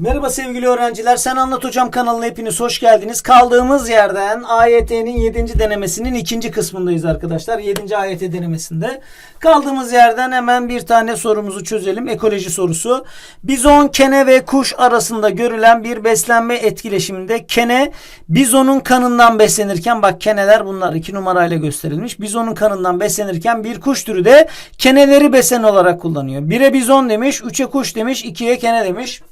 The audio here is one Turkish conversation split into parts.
Merhaba sevgili öğrenciler. Sen Anlat Hocam kanalına hepiniz hoş geldiniz. Kaldığımız yerden AYT'nin 7. denemesinin ikinci kısmındayız arkadaşlar. 7. AYT denemesinde. Kaldığımız yerden hemen bir tane sorumuzu çözelim. Ekoloji sorusu. Bizon, kene ve kuş arasında görülen bir beslenme etkileşiminde kene bizonun kanından beslenirken bak keneler bunlar iki numarayla gösterilmiş. Bizonun kanından beslenirken bir kuş türü de keneleri besen olarak kullanıyor. 1'e bizon demiş, 3'e kuş demiş, 2'ye kene demiş.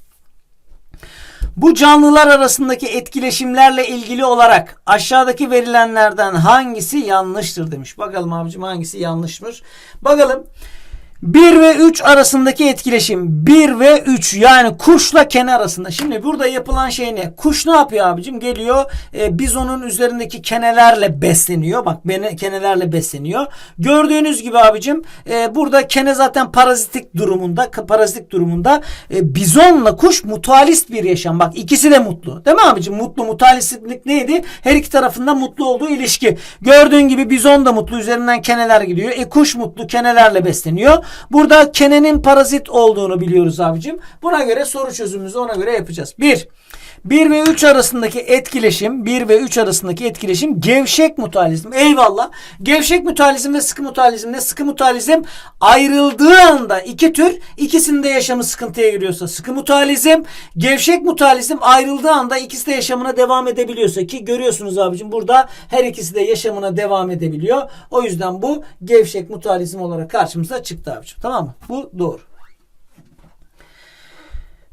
Bu canlılar arasındaki etkileşimlerle ilgili olarak aşağıdaki verilenlerden hangisi yanlıştır demiş. Bakalım abicim hangisi yanlışmış. Bakalım. 1 ve 3 arasındaki etkileşim 1 ve 3 yani kuşla kene arasında. Şimdi burada yapılan şey ne? Kuş ne yapıyor abicim? Geliyor e, bizonun üzerindeki kenelerle besleniyor. Bak bene, kenelerle besleniyor. Gördüğünüz gibi abicim e, burada kene zaten parazitik durumunda parazitik durumunda e, bizonla kuş mutualist bir yaşam. Bak ikisi de mutlu. Değil mi abicim? Mutlu mutualistlik neydi? Her iki tarafında mutlu olduğu ilişki. Gördüğün gibi bizon da mutlu. Üzerinden keneler gidiyor. E kuş mutlu kenelerle besleniyor. Burada kenenin parazit olduğunu biliyoruz abicim. Buna göre soru çözümümüzü ona göre yapacağız. 1. 1 ve 3 arasındaki etkileşim 1 ve 3 arasındaki etkileşim gevşek mutualizm. Eyvallah. Gevşek mutualizm ve sıkı mutualizm ne? Sıkı mutualizm ayrıldığı anda iki tür ikisinde yaşamı sıkıntıya giriyorsa sıkı mutualizm, gevşek mutualizm ayrıldığı anda ikisi de yaşamına devam edebiliyorsa ki görüyorsunuz abicim burada her ikisi de yaşamına devam edebiliyor. O yüzden bu gevşek mutualizm olarak karşımıza çıktı abicim. Tamam mı? Bu doğru.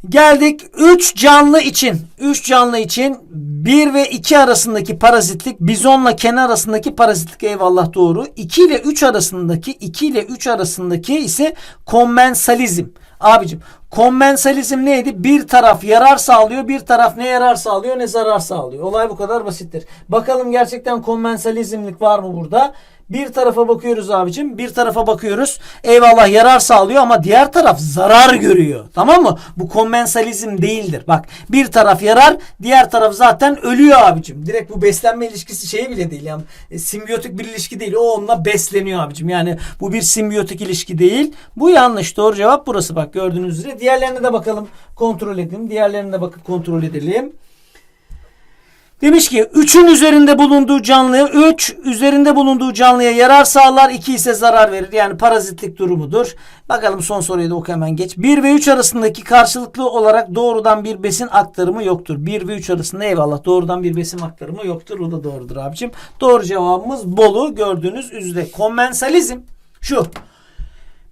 Geldik 3 canlı için. 3 canlı için 1 ve 2 arasındaki parazitlik bizonla kene arasındaki parazitlik eyvallah doğru. 2 ile 3 arasındaki 2 ile 3 arasındaki ise kommensalizm. Abicim kommensalizm neydi? Bir taraf yarar sağlıyor, bir taraf ne yarar sağlıyor ne zarar sağlıyor. Olay bu kadar basittir. Bakalım gerçekten kommensalizmlik var mı burada? Bir tarafa bakıyoruz abicim. Bir tarafa bakıyoruz. Eyvallah yarar sağlıyor ama diğer taraf zarar görüyor. Tamam mı? Bu kommensalizm değildir. Bak bir taraf yarar diğer taraf zaten ölüyor abicim. Direkt bu beslenme ilişkisi şeyi bile değil. Yani e, simbiyotik bir ilişki değil. O onunla besleniyor abicim. Yani bu bir simbiyotik ilişki değil. Bu yanlış. Doğru cevap burası bak gördüğünüz üzere. Diğerlerine de bakalım kontrol edelim. Diğerlerine de bakıp kontrol edelim. Demiş ki 3'ün üzerinde bulunduğu canlıya 3 üzerinde bulunduğu canlıya yarar sağlar 2 ise zarar verir. Yani parazitlik durumudur. Bakalım son soruyu da oku hemen geç. 1 ve 3 arasındaki karşılıklı olarak doğrudan bir besin aktarımı yoktur. 1 ve 3 arasında eyvallah doğrudan bir besin aktarımı yoktur. O da doğrudur abicim. Doğru cevabımız Bolu gördüğünüz üzere. Kommensalizm şu.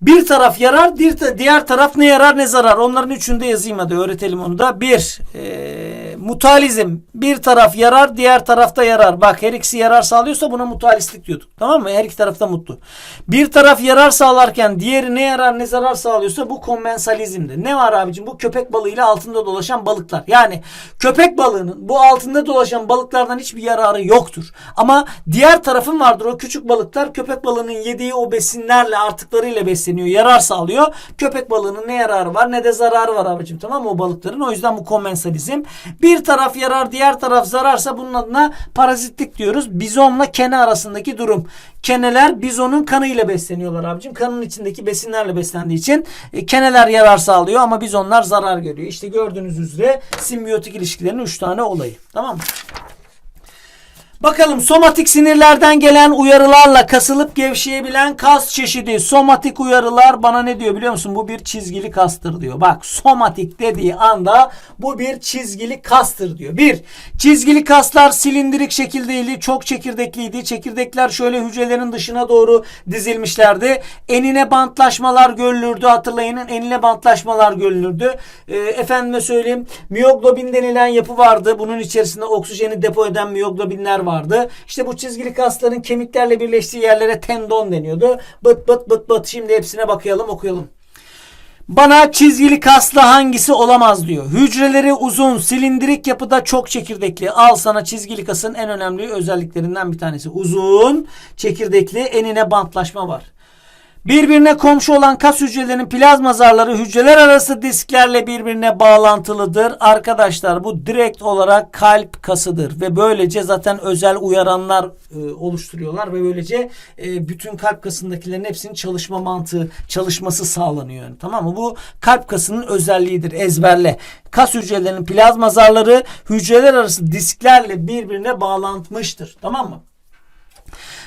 Bir taraf yarar, diğer taraf ne yarar ne zarar. Onların üçünü de yazayım hadi öğretelim onu da. Bir, e, mutalizm. Bir taraf yarar, diğer tarafta yarar. Bak her ikisi yarar sağlıyorsa buna mutualistlik diyorduk. Tamam mı? Her iki tarafta mutlu. Bir taraf yarar sağlarken diğeri ne yarar ne zarar sağlıyorsa bu kommensalizmdir. Ne var abicim? Bu köpek balığıyla altında dolaşan balıklar. Yani köpek balığının bu altında dolaşan balıklardan hiçbir yararı yoktur. Ama diğer tarafın vardır. O küçük balıklar köpek balığının yediği o besinlerle artıklarıyla besleniyor. Yarar sağlıyor. Köpek balığının ne yararı var ne de zararı var abicim. Tamam mı o balıkların? O yüzden bu kommensalizm. Bir taraf yarar diğer taraf zararsa bunun adına parazitlik diyoruz. Bizonla kene arasındaki durum. Keneler bizonun kanıyla besleniyorlar abicim. Kanın içindeki besinlerle beslendiği için e, keneler yarar sağlıyor ama bizonlar zarar görüyor. İşte gördüğünüz üzere simbiyotik ilişkilerin 3 tane olayı. Tamam mı? Bakalım somatik sinirlerden gelen uyarılarla kasılıp gevşeyebilen kas çeşidi. Somatik uyarılar bana ne diyor biliyor musun? Bu bir çizgili kastır diyor. Bak somatik dediği anda bu bir çizgili kastır diyor. Bir, çizgili kaslar silindirik şekildeydi. Çok çekirdekliydi. Çekirdekler şöyle hücrelerin dışına doğru dizilmişlerdi. Enine bantlaşmalar görülürdü. Hatırlayın enine bantlaşmalar görülürdü. E, efendime söyleyeyim miyoglobin denilen yapı vardı. Bunun içerisinde oksijeni depo eden miyoglobinler vardı vardı. İşte bu çizgili kasların kemiklerle birleştiği yerlere tendon deniyordu. Bıt bıt bıt bıt. Şimdi hepsine bakayalım okuyalım. Bana çizgili kaslı hangisi olamaz diyor. Hücreleri uzun, silindirik yapıda çok çekirdekli. Al sana çizgili kasın en önemli özelliklerinden bir tanesi. Uzun, çekirdekli, enine bantlaşma var. Birbirine komşu olan kas hücrelerinin plazma zarları hücreler arası disklerle birbirine bağlantılıdır. Arkadaşlar bu direkt olarak kalp kasıdır ve böylece zaten özel uyaranlar e, oluşturuyorlar ve böylece e, bütün kalp kasındakilerin hepsinin çalışma mantığı, çalışması sağlanıyor. Yani, tamam mı? Bu kalp kasının özelliğidir. Ezberle. Kas hücrelerinin plazma zarları hücreler arası disklerle birbirine bağlanmıştır. Tamam mı?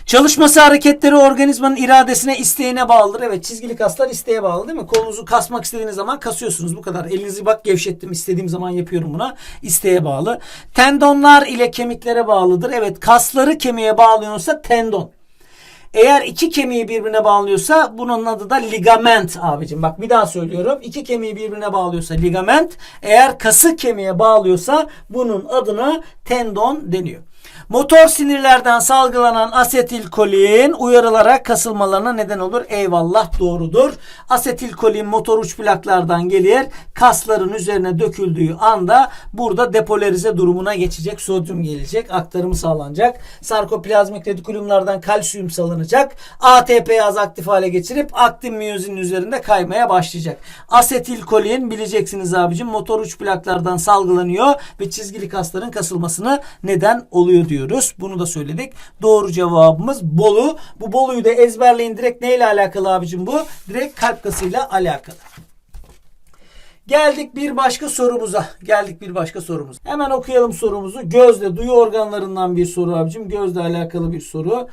Çalışması hareketleri organizmanın iradesine, isteğine bağlıdır. Evet çizgili kaslar isteğe bağlı değil mi? Kolunuzu kasmak istediğiniz zaman kasıyorsunuz. Bu kadar. Elinizi bak gevşettim. istediğim zaman yapıyorum buna. İsteğe bağlı. Tendonlar ile kemiklere bağlıdır. Evet kasları kemiğe bağlıyorsa tendon. Eğer iki kemiği birbirine bağlıyorsa bunun adı da ligament abicim. Bak bir daha söylüyorum. İki kemiği birbirine bağlıyorsa ligament. Eğer kası kemiğe bağlıyorsa bunun adına tendon deniyor. Motor sinirlerden salgılanan asetilkolin uyarılarak kasılmalarına neden olur. Eyvallah doğrudur. Asetilkolin motor uç plaklardan gelir. Kasların üzerine döküldüğü anda burada depolarize durumuna geçecek. Sodyum gelecek. Aktarımı sağlanacak. Sarkoplazmik retikulumlardan kalsiyum salınacak. ATP'yi az aktif hale getirip aktin miyozinin üzerinde kaymaya başlayacak. Asetilkolin bileceksiniz abicim motor uç plaklardan salgılanıyor ve çizgili kasların kasılmasına neden oluyor diyoruz. Bunu da söyledik. Doğru cevabımız Bolu. Bu Bolu'yu da ezberleyin. Direkt neyle alakalı abicim bu? Direkt kalp kasıyla alakalı. Geldik bir başka sorumuza. Geldik bir başka sorumuza. Hemen okuyalım sorumuzu. Gözle duyu organlarından bir soru abicim. Gözle alakalı bir soru.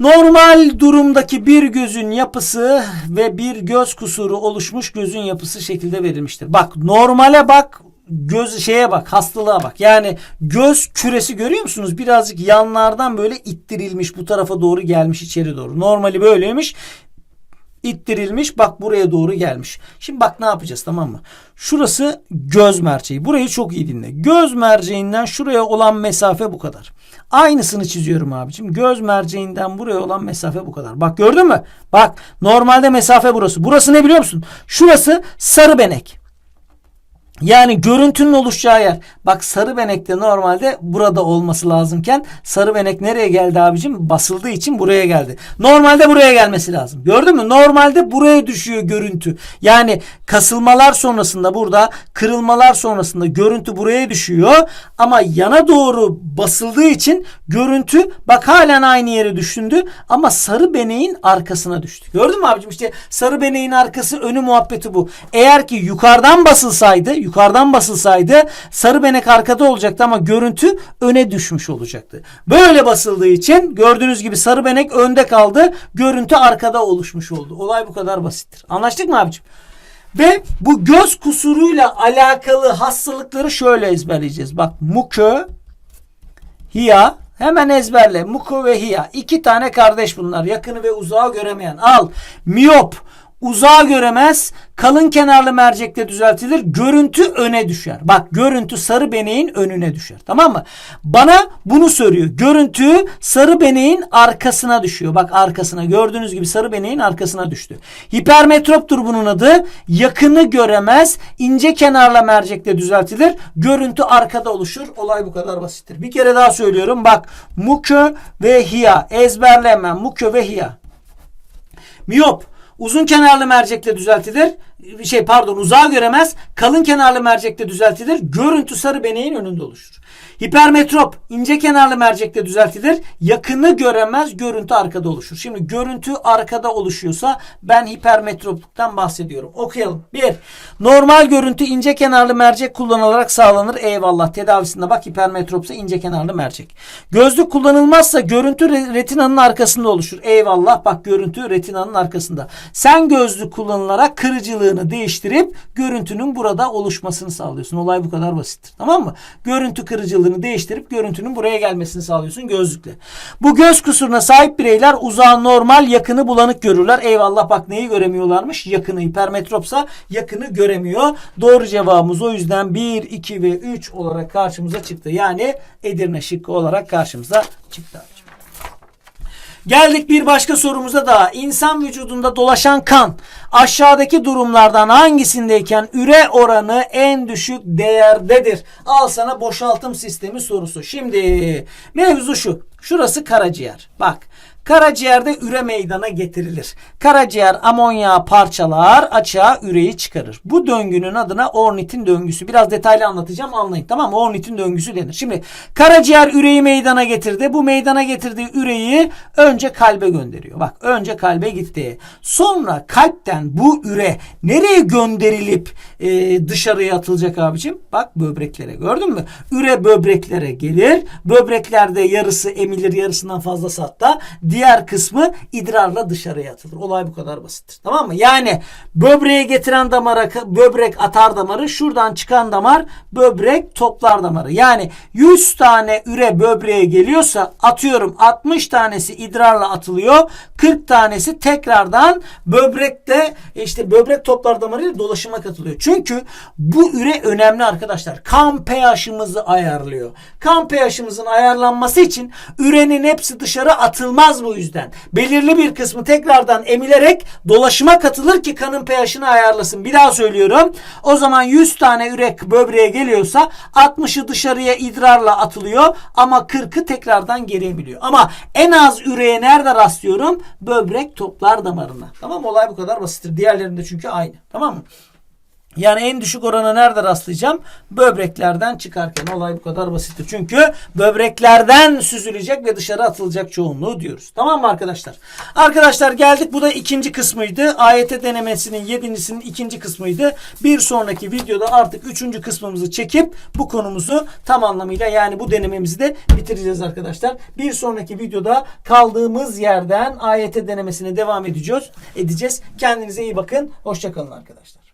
Normal durumdaki bir gözün yapısı ve bir göz kusuru oluşmuş gözün yapısı şekilde verilmiştir. Bak normale bak göz şeye bak hastalığa bak. Yani göz küresi görüyor musunuz? Birazcık yanlardan böyle ittirilmiş bu tarafa doğru gelmiş içeri doğru. Normali böyleymiş ittirilmiş bak buraya doğru gelmiş. Şimdi bak ne yapacağız tamam mı? Şurası göz merceği. Burayı çok iyi dinle. Göz merceğinden şuraya olan mesafe bu kadar. Aynısını çiziyorum abicim. Göz merceğinden buraya olan mesafe bu kadar. Bak gördün mü? Bak normalde mesafe burası. Burası ne biliyor musun? Şurası sarı benek. Yani görüntünün oluşacağı yer. Bak sarı benekte normalde burada olması lazımken sarı benek nereye geldi abicim? Basıldığı için buraya geldi. Normalde buraya gelmesi lazım. Gördün mü? Normalde buraya düşüyor görüntü. Yani kasılmalar sonrasında burada kırılmalar sonrasında görüntü buraya düşüyor. Ama yana doğru basıldığı için görüntü bak halen aynı yere düşündü ama sarı beneğin arkasına düştü. Gördün mü abicim? İşte sarı beneğin arkası önü muhabbeti bu. Eğer ki yukarıdan basılsaydı yukarıdan basılsaydı sarı benek arkada olacaktı ama görüntü öne düşmüş olacaktı. Böyle basıldığı için gördüğünüz gibi sarı benek önde kaldı. Görüntü arkada oluşmuş oldu. Olay bu kadar basittir. Anlaştık mı abicim? Ve bu göz kusuruyla alakalı hastalıkları şöyle ezberleyeceğiz. Bak mukö, hiya hemen ezberle. Muko ve hiya. iki tane kardeş bunlar. Yakını ve uzağı göremeyen. Al. Miyop. Uzağı göremez. Kalın kenarlı mercekle düzeltilir. Görüntü öne düşer. Bak görüntü sarı beneğin önüne düşer. Tamam mı? Bana bunu soruyor. Görüntü sarı beneğin arkasına düşüyor. Bak arkasına. Gördüğünüz gibi sarı beneğin arkasına düştü. Hipermetroptur bunun adı. Yakını göremez. ince kenarla mercekle düzeltilir. Görüntü arkada oluşur. Olay bu kadar basittir. Bir kere daha söylüyorum. Bak mukö ve hiya. Ezberle hemen. Mukö ve hiya. Miyop uzun kenarlı mercekle düzeltilir. Şey pardon uzağı göremez. Kalın kenarlı mercekle düzeltilir. Görüntü sarı beneğin önünde oluşur. Hipermetrop ince kenarlı mercekle düzeltilir. Yakını göremez. Görüntü arkada oluşur. Şimdi görüntü arkada oluşuyorsa ben hipermetropluktan bahsediyorum. Okuyalım. 1. Normal görüntü ince kenarlı mercek kullanılarak sağlanır. Eyvallah. Tedavisinde bak hipermetropsa ince kenarlı mercek. Gözlük kullanılmazsa görüntü retinanın arkasında oluşur. Eyvallah. Bak görüntü retinanın arkasında. Sen gözlük kullanılarak kırıcılığını değiştirip görüntünün burada oluşmasını sağlıyorsun. Olay bu kadar basittir. Tamam mı? Görüntü kırıcılığını değiştirip görüntünün buraya gelmesini sağlıyorsun gözlükle. Bu göz kusuruna sahip bireyler uzağı normal yakını bulanık görürler. Eyvallah bak neyi göremiyorlarmış? Yakını hipermetropsa yakını göremiyor. Doğru cevabımız o yüzden 1, 2 ve 3 olarak karşımıza çıktı. Yani Edirne şıkkı olarak karşımıza çıktı. Geldik bir başka sorumuza da. İnsan vücudunda dolaşan kan aşağıdaki durumlardan hangisindeyken üre oranı en düşük değerdedir? Al sana boşaltım sistemi sorusu. Şimdi mevzu şu. Şurası karaciğer. Bak Karaciğerde üre meydana getirilir. Karaciğer amonyağı parçalar, açığa üreyi çıkarır. Bu döngünün adına Ornit'in döngüsü. Biraz detaylı anlatacağım anlayın tamam mı? Ornit'in döngüsü denir. Şimdi karaciğer üreyi meydana getirdi. Bu meydana getirdiği üreyi önce kalbe gönderiyor. Bak önce kalbe gitti. Sonra kalpten bu üre nereye gönderilip e, dışarıya atılacak abicim? Bak böbreklere gördün mü? Üre böbreklere gelir. Böbreklerde yarısı emilir yarısından fazlası hatta. Diğer kısmı idrarla dışarıya atılır. Olay bu kadar basittir. Tamam mı? Yani böbreğe getiren damara böbrek atar damarı şuradan çıkan damar böbrek toplar damarı. Yani 100 tane üre böbreğe geliyorsa atıyorum 60 tanesi idrarla atılıyor. 40 tanesi tekrardan böbrekte işte böbrek toplar damarıyla dolaşıma katılıyor. Çünkü bu üre önemli arkadaşlar. Kan pH'ımızı ayarlıyor. Kan pH'ımızın ayarlanması için ürenin hepsi dışarı atılmaz bu yüzden. Belirli bir kısmı tekrardan emilerek dolaşıma katılır ki kanın pH'ini ayarlasın. Bir daha söylüyorum. O zaman 100 tane ürek böbreğe geliyorsa 60'ı dışarıya idrarla atılıyor ama 40'ı tekrardan geri emiliyor. Ama en az üreye nerede rastlıyorum? Böbrek toplar damarına. Tamam? Olay bu kadar basittir. Diğerlerinde çünkü aynı. Tamam mı? Yani en düşük oranı nerede rastlayacağım? Böbreklerden çıkarken olay bu kadar basittir. Çünkü böbreklerden süzülecek ve dışarı atılacak çoğunluğu diyoruz. Tamam mı arkadaşlar? Arkadaşlar geldik. Bu da ikinci kısmıydı. AYT denemesinin yedincisinin ikinci kısmıydı. Bir sonraki videoda artık üçüncü kısmımızı çekip bu konumuzu tam anlamıyla yani bu denememizi de bitireceğiz arkadaşlar. Bir sonraki videoda kaldığımız yerden AYT denemesine devam edeceğiz. edeceğiz. Kendinize iyi bakın. Hoşçakalın arkadaşlar.